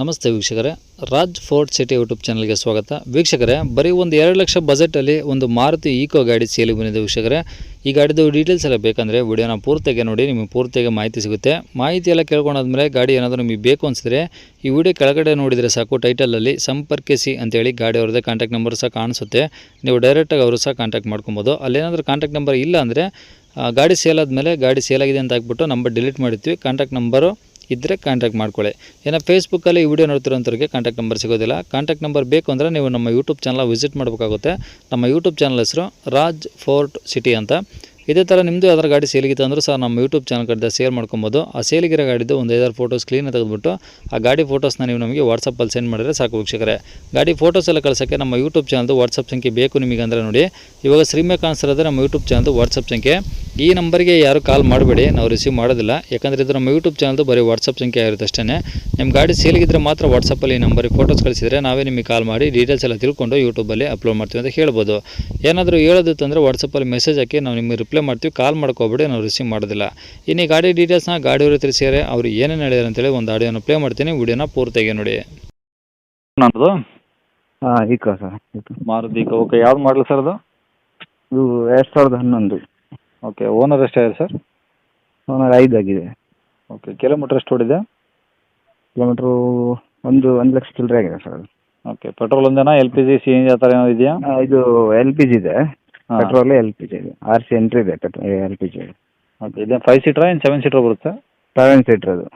ನಮಸ್ತೆ ವೀಕ್ಷಕರೇ. Raj fort city YouTube ಚಾನಲ್ಗೆ ಸ್ವಾಗತ. ವೀಕ್ಷಕರೇ, ಬರೀ ಒಂದು ಎರಡು ಲಕ್ಷ ಬಜೆಟಲ್ಲಿ ಒಂದು ಮಾರುತಿ ಈಕೋ ಗಾಡಿ ಸೇಲಿಗೆ ಬಂದಿದೆ ವೀಕ್ಷಕರೇ. ಈ ಗಾಡಿದು ಡೀಟೇಲ್ಸ್ ಎಲ್ಲ ಬೇಕಂದರೆ ವಿಡಿಯೋನ ಪೂರ್ತಿಯಾಗಿ ನೋಡಿ, ನಿಮಗೆ ಪೂರ್ತಿಯಾಗಿ ಮಾಹಿತಿ ಸಿಗುತ್ತೆ. ಮಾಹಿತಿ ಎಲ್ಲ ಕೇಳ್ಕೊಂಡಾದ್ಮೇಲೆ ಗಾಡಿ ಏನಾದರೂ ನಿಮಗೆ ಬೇಕು ಅನಿಸಿದ್ರೆ ಈ ವಿಡಿಯೋ ಕೆಳಗಡೆ ನೋಡಿದರೆ ಸಾಕು ಟೈಟಲಲ್ಲಿ ಸಂಪರ್ಕಿಸಿ ಅಂತೇಳಿ ಗಾಡಿ ಅವ್ರದ್ದೇ ಕಾಂಟ್ಯಾಕ್ಟ್ ನಂಬರ್ ಸಹ ಕಾಣಿಸುತ್ತೆ. ನೀವು ಡೈರೆಕ್ಟಾಗಿ ಅವರು ಸಹ ಕಾಂಟ್ಯಾಕ್ಟ್ ಮಾಡ್ಕೊಬೋದು. ಅಲ್ಲೇನಾದರೂ ಕಾಂಟ್ಯಾಕ್ಟ್ ನಂಬರ್ ಇಲ್ಲ ಅಂದರೆ ಗಾಡಿ ಸೇಲ್ ಆದಮೇಲೆ ಗಾಡಿ ಸೇಲ್ ಆಗಿದೆ ಅಂತ ಹಾಕ್ಬಿಟ್ಟು ನಂಬರ್ ಡಿಲೀಟ್ ಮಾಡಿರ್ತೀವಿ. ಕಾಂಟ್ಯಾಕ್ಟ್ ನಂಬರು ಇದ್ದರೆ ಕಾಂಟ್ಯಾಕ್ಟ್ ಮಾಡ್ಕೊಳ್ಳಿ. ಏನೋ ಫೇಸ್ಬುಕ್ಕಲ್ಲಿ ಈ ವಿಡಿಯೋ ನೋಡ್ತಿರೋಂಥವ್ರಿಗೆ ಕಾಂಟ್ಯಾಕ್ಟ್ ನಂಬರ್ ಸಿಗೋದಿಲ್ಲ. ಕಾಂಟ್ಯಾಕ್ಟ್ ನಂಬರ್ ಬೇಕು ಅಂದರೆ ನೀವು ನಮ್ಮ ಯೂಟ್ಯೂಬ್ ಚಾನಲ್ ವಿಸಿಟ್ ಮಾಡಬೇಕಾಗುತ್ತೆ. ನಮ್ಮ ಯೂಟ್ಯೂಬ್ ಚಾನಲ್ ಹೆಸರು ರಾಜ್ ಫೋರ್ಟ್ ಸಿಟಿ ಅಂತ. ಇದೇ ಥರ ನಿಮ್ಮದು ಯಾವ್ದಾರು ಗಾಡಿ ಸೇಲಿಗಿತ್ತು ಅಂದರೂ ಸರ್ ನಮ್ಮ ಯೂಟ್ಯೂಬ್ ಚಾನಲ್ ಕಡೆ ಶೇರ್ ಮಾಡ್ಕೊಬೋದು. ಆ ಸೇಲಿಗಿರೋ ಗಾಡಿದು ಒಂದು ಐದಾರು ಫೋಟೋಸ್ ಕ್ಲೀನ್ ತೆಗೆದುಬಿಟ್ಟು ಆ ಗಾಡಿ ಫೋಟೋಸ್ನ ನೀವು ನಮಗೆ ವಾಟ್ಸಪ್ಪಲ್ಲಿ ಸೆಂಡ್ ಮಾಡಿದ್ರೆ ಸಾಕು ವೀಕ್ಷಕರೇ. ಗಾಡಿ ಫೋಟೋಸ್ ಎಲ್ಲ ಕಳ್ಸೋಕ್ಕೆ ನಮ್ಮ ಯೂಟ್ಯೂಬ್ ಚಾನಲ್ದು ವಾಟ್ಸಪ್ ಸಂಖ್ಯೆ ಬೇಕು ನಿಮಗೆ ಅಂದರೆ ನೋಡಿ. ಇವಾಗ ಸ್ಕ್ರೀನ್ ಕಾಣಿಸ್ತಿರೋದು ನಮ್ಮ ಯೂಟ್ಯೂಬ್ ಚಾನಲ್ದು ವಾಟ್ಸಪ್ ಸಂಖ್ಯೆ. ಈ ನಂಬರ್ಗೆ ಯಾರು ಕಾಲ್ ಮಾಡಬೇಡಿ, ನಾವು ರಿಸೀವ್ ಮಾಡೋದಿಲ್ಲ. ಯಾಕಂದರೆ ಇದು ನಮ್ಮ ಯೂಟ್ಯೂಬ್ ಚಾನಲ್ದು ಬರೀ ವಾಟ್ಸಪ್ ಸಂಖ್ಯೆ ಆಗಿರುತ್ತೆ ಅಷ್ಟೇ ನಿಮ್ಮ ಗಾಡಿ ಸೇಲಿಗಿದ್ರೆ ಮಾತ್ರ ವಾಟ್ಸಪ್ಪಲ್ಲಿ ಈ ನಂಬರಿಗೆ ಫೋಟೋಸ್ ಕಳಿಸಿದರೆ ನಾವೇ ನಿಮಗೆ ಕಾಲ್ ಮಾಡಿ ಡೀಟೇಲ್ಸ್ ಎಲ್ಲ ತಿಳ್ಕೊಂಡು ಯೂಟ್ಯೂಬಲ್ಲಿ ಅಪ್ಲೋಡ್ ಮಾಡ್ತೀವಿ ಅಂತ ಹೇಳ್ಬೋದು. ಏನಾದರೂ ಹೇಳೋದಿತ್ತು ಅಂದರೆ ವಾಟ್ಸಪ್ಪಲ್ಲಿ ಮೆಸೇಜ್ ಹಾಕಿ ನಾವು ನಿಮಗೆ ರಿಪ್ಲೈ ಮಾಡ್ತೀವಿ ಕಾಲ್ ಮಾಡ್ಕೋಬಿಡಿ ನಾವು ರಿಸೀವ್ ಮಾಡೋದಿಲ್ಲ. ಇನ್ನು ಈ ಗಾಡಿ ಡೀಟೇಲ್ಸ್ನ ಗಾಡಿಯವರು ತಿಳಿಸಿದರೆ ಅವ್ರು ಏನೇನು ಹೇಳಿದ್ರು ಅಂತೇಳಿ ಒಂದು ಆಡಿಯೋನ ಪ್ಲೇ ಮಾಡ್ತೀನಿ ವಿಡಿಯೋನ ಪೂರ್ತಿಯಾಗಿ ನೋಡಿ. ನನ್ನದು? ಹಾಂ ಈಕ ಸರ್ ಮಾರುತಿ ಮಾರುತಿ ಓಕೆ ಯಾವ್ದು ಮಾಡಲ್ ಸರ್ ಅದು? ಇದು ಎರಡು ಸಾವಿರದ ಹನ್ನೊಂದು. ಓಕೆ ಓನರ್ ಎಷ್ಟಾಗಿದೆ ಸರ್ ಓನರ್ ಐದು ಆಗಿದೆ. ಓಕೆ ಕಿಲೋಮೀಟ್ರ್ ಎಷ್ಟು ಓಡಿದೆ? ಕಿಲೋಮೀಟ್ರು ಒಂದು ಒಂದು ಲಕ್ಷ ಚಿಲ್ಲರೆ ಆಗಿದೆ ಸರ್ ಅದು. Okay petrol ಒಂದೇನಾ L P G C N G ಆ ಥರ ಏನೋ ಇದೆಯಾ? ಇದು ಎಲ್ ಪಿ ಜಿ ಇದೆ. ಹಾಂ. ಪೆಟ್ರೋಲ್ ಎಲ್ ಪಿ ಜಿ ಇದೆ ಆರ್ ಸಿ ಎಂಟ್ರಿ ಇದೆ petrol L P G okay ಇದೇನು ಫೈವ್ ಸೀಟರ್ ಏನು ಸೆವೆನ್ ಸೀಟರ್ ಬರುತ್ತೆ? ಸೆವೆನ್ ಸೀಟರ್ ಅದು.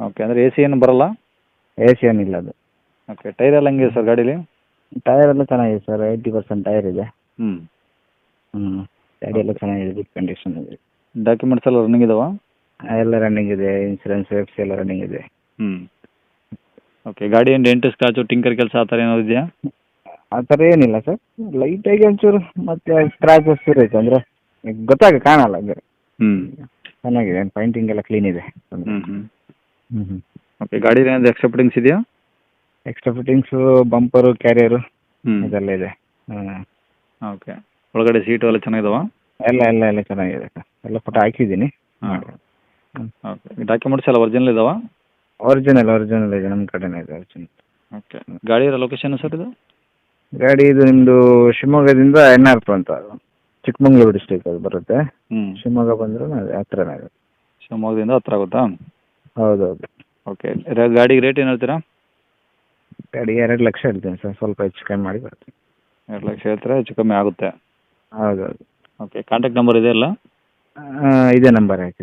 ಓಕೆ ಅಂದರೆ ಎ ಸಿ ಏನು ಬರಲ್ಲ? ಎ ಸಿ ಏನಿಲ್ಲ ಅದು. ಓಕೆ ಟೈರ್ ಎಲ್ಲ ಹೆಂಗಿದೆ ಸರ್ ಗಾಡೀಲಿ? ಟೈರ್ ಎಲ್ಲ ಚೆನ್ನಾಗಿದೆ ಸರ್ ಏಯ್ಟಿ ಪರ್ಸೆಂಟ್ ಟೈರ್ ಇದೆ. ಹ್ಞೂ ಹ್ಞೂ ಗಾಡಿ ಎಲ್ಲ ಚೆನ್ನಾಗಿದೆ ಗುಡ್ ಕಂಡೀಷನ್ ಇದೆ ಡಾಕ್ಯುಮೆಂಟ್ಸ್ ಎಲ್ಲ ರನ್ನಿಂಗ್ ಇದಾವಾ? ಎಲ್ಲ ರನ್ನಿಂಗ್ ಇದೆ ಇನ್ಸೂರೆನ್ಸ್ ಎಫ್ ಎಲ್ಲ ರನ್ನಿಂಗ್ ಇದೆ. ಹ್ಞೂ ಓಕೆ ಗಾಡಿ ಏನು ಡೆಂಟ್ ಸ್ಕ್ರಾಚು ಟಿಂಕರ್ ಕೆಲಸ ಆ ಥರ ಏನಾದ್ರು ಇದೆಯಾ? ಆ ಥರ ಏನಿಲ್ಲ ಸರ್ ಆಗಿ ಒಂಚೂರು ಮತ್ತೆ ಸ್ಕ್ರಾಚಸ್ ಇರುತ್ತೆ ಅಂದ್ರೆ ಗೊತ್ತಾಗ ಕಾಣಲ್ಲ ಅಂದರೆ. ಹ್ಮ್. ಚೆನ್ನಾಗಿದೆ ಪೈಂಟಿಂಗ್ ಎಲ್ಲ ಕ್ಲೀನ್ ಇದೆ. ಹ್ಞೂ ಹ್ಞೂ ಹ್ಞೂ ಹ್ಞೂ ಓಕೆ ಗಾಡಿ ಏನಾದ್ರು ಎಕ್ಸ್ಟ್ರಾ ಫಿಟ್ಟಿಂಗ್ಸ್ ಇದೆಯಾ? ಎಕ್ಸ್ಟ್ರಾ ಫಿಟ್ಟಿಂಗ್ಸು ಬಂಪರು ಕ್ಯಾರಿಯರ್ ಹ್ಞೂ ಇದೆಲ್ಲ ಇದೆ. ಹಾಂ. ಓಕೆ ಒಳಗಡೆ ಸೀಟು ಎಲ್ಲ ಚೆನ್ನಾಗಿದಾವಾ? ಎಲ್ಲ ಎಲ್ಲ ಎಲ್ಲ ಚೆನ್ನಾಗಿದೆ ಸರ್ ಎಲ್ಲ ಫೋಟೋ ಹಾಕಿದ್ದೀನಿ. ಹಾಂ. ಓಕೆ ಡಾಕ್ಯುಮೆಂಟ್ಸ್ ಎಲ್ಲ ಒರಿಜಿನಲ್ ಇದಾವಾ? ಒರಿಜಿನಲ್ ಒರಿಜಿನಲ್ ಇದೆ. ನಮ್ಮ ಕಡೆನೇ ಇದೆ ಒರಿಜಿನಲ್ ಓಕೆ ಗಾಡಿಯ ಇರೋ ಲೊಕೇಶನ್ ಸರ್ ಇದು? ಗಾಡಿ ಇದು ನಿಮ್ಮದು ಶಿವಮೊಗ್ಗದಿಂದ ಎನ್ ಆರ್ ಅಂತ ಚಿಕ್ಕಮಂಗ್ಳೂರು ಡಿಸ್ಟಿಕ್ ಅದು ಬರುತ್ತೆ. ಹ್ಞೂ ಶಿವಮೊಗ್ಗ ಬಂದರೂ ಹತ್ರನೇ ಆಗುತ್ತೆ. ಶಿವಮೊಗ್ಗದಿಂದ ಹತ್ರ ಆಗುತ್ತಾ? ಹೌದೌದು. ಓಕೆ. ಗಾಡಿಗೆ ರೇಟ್ ಏನು ಹೇಳ್ತೀರಾ? ಗಾಡಿ ಎರಡು ಲಕ್ಷ ಹೇಳ್ತೀನಿ ಸರ್. ಸ್ವಲ್ಪ ಹೆಚ್ಚು ಕಮ್ಮಿ ಮಾಡಿ ಬರ್ತೀನಿ ಎರಡು ಲಕ್ಷ ಹೇಳ್ತೀರಾ? ಹೆಚ್ಚು ಕಮ್ಮಿ ಆಗುತ್ತೆ. ಹೌದೌದು. ಓಕೆ. ಕಾಂಟ್ಯಾಕ್ಟ್ ನಂಬರ್ ಇದೆ ಅಲ್ಲ ಇದೇ ನಂಬರ್ ಹಾಕಿದ್ದೀನಿ.